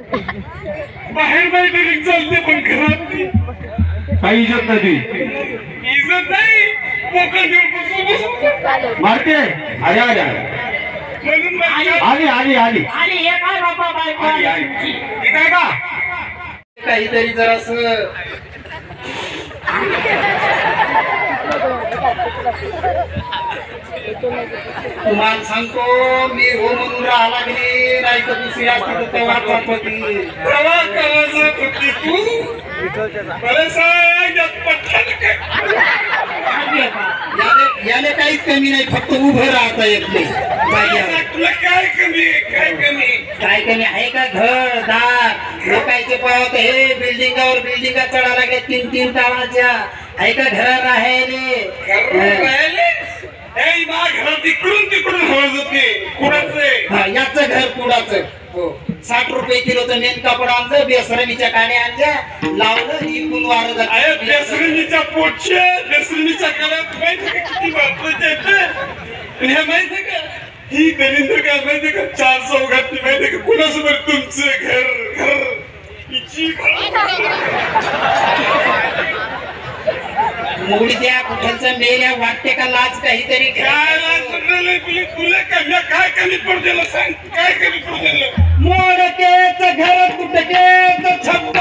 बाहेर बाहेर तरी चालते पण घरात नाही. काही इज्जत नाही. इज्जत नाही. मोकळं देऊन मारते. अरे आली आली. म्हणून आली. आली आली आणि हे काय बाबा बायको आली. ठीक आहे का काहीतरी जरास तुम्हाला सांगतो मी हो म्हणून राहा लागली नाही तर दुसरी असती तर तेव्हा करायचा होती तू याने काहीच कमी नाही फक्त उभं राहता येत नाही. तुला काय कमी आहे? काय कमी आहे? काय कमी आहे का घर दार लोकांचे पावत हे बिल्डिंगावर बिल्डिंगा चढा लागले तीन तीन तावाच्या आहे का घरात मा घरात इकडून तिकडून हवा जाते कुणाचं? हा, याचं घर कुडाचं हो. साठ रुपये किलोचं मेन कापड आणलं बेसरणीच्या काड्या आणल्या लावलं इकडून वारं बेसरणीच्या पोटच्या बेसरणीच्या काळात माहिती का किती वापरायचे आणि हे माहिती का? ही दलिंद्र काय माहिती का? चार चौघात माहिती का? कुणासोबत तुमचं घर घर हिची मुडद्या कुठलचं मेल्या वाटते का लाज काहीतरी. काय तुला कमी काय कमी पडलेलं सांग? काय कमी पडलेलं? मोडकेच घर तुटकेच छप्प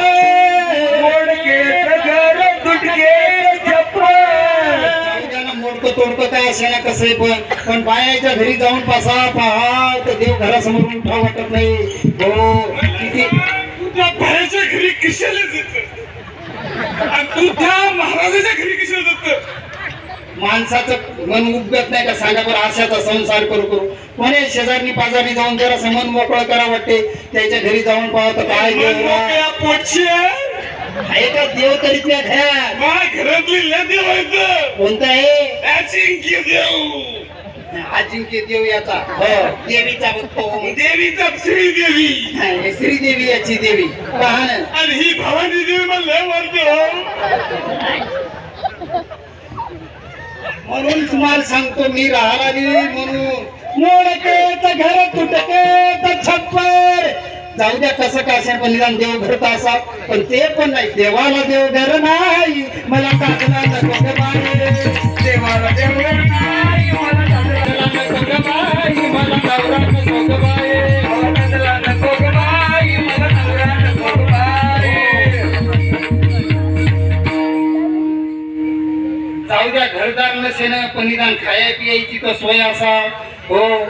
मोडकेच घर तुटकेच छप्पर. मोडकं तोडकं काय असे ना कसं पण. पण बायाच्या घरी जाऊन पासा पहा तर देव घरासमोर उठा वाटत नाही. हो किती तुझ्या घरी कशाला तू त्या महाराजाच्या घरी कशाला जात माणसाचं मन उद्गत नाही का? सांगा बरं आशाचा संसार करू करू. कोणी शेजारनी पाजारनी जाऊन जरा मन मोकळं करा वाटते त्याच्या घरी जाऊन पाहत काय आहे का देव तरी त्या घरातली देव कोणता आहे? देव. अजिंक्य देव याचा. हो देवीचा बघतो देवीचा श्रीदेवी. हे श्रीदेवी याची देवी. पहा ना. आणि ही भवानी देवी लय वाटते म्हणून तुम्हाला सांगतो मी राहणारी म्हणून. मोडकेच घर तुटकेच छप्पर. जाऊ द्या कसं काय असेल पण निदान देव घरत असा पण ते पण नाही. देवाला देव घर नाही. मला काकला नको ग बाई. देवाला देव नसेन पण निदान खाया पियायची तर सोय असा. हो.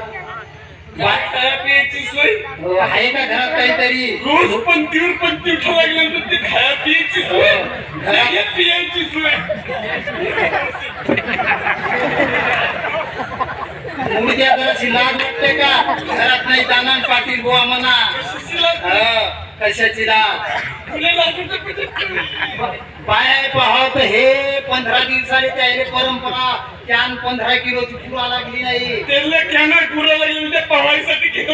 काय खाया पियाची सोय? हो, आहे का घरात काहीतरी? रोज लागल्यानंतर ती खाया सोय? सोय. उद्या जराशी लाज वाटते का? घरात नाही जाणार पाटील बुवा म्हणा. हा, कशाची लाज बाय पाहत हे पंधरा दिवसाने त्याने परंपरा त्यान पंधरा किलोची पुरा लागली नाही. त्याला कॅनर पुरा लागले म्हणजे पवायसाठी घेतो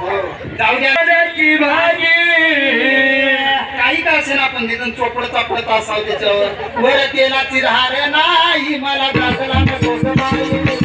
हो, जाऊ द्या. भाजी. काही का असेल आपण निधन चोपड चापडत असावं त्याच्यावर? वर तेलाची धार नाही मला गाजला बाई.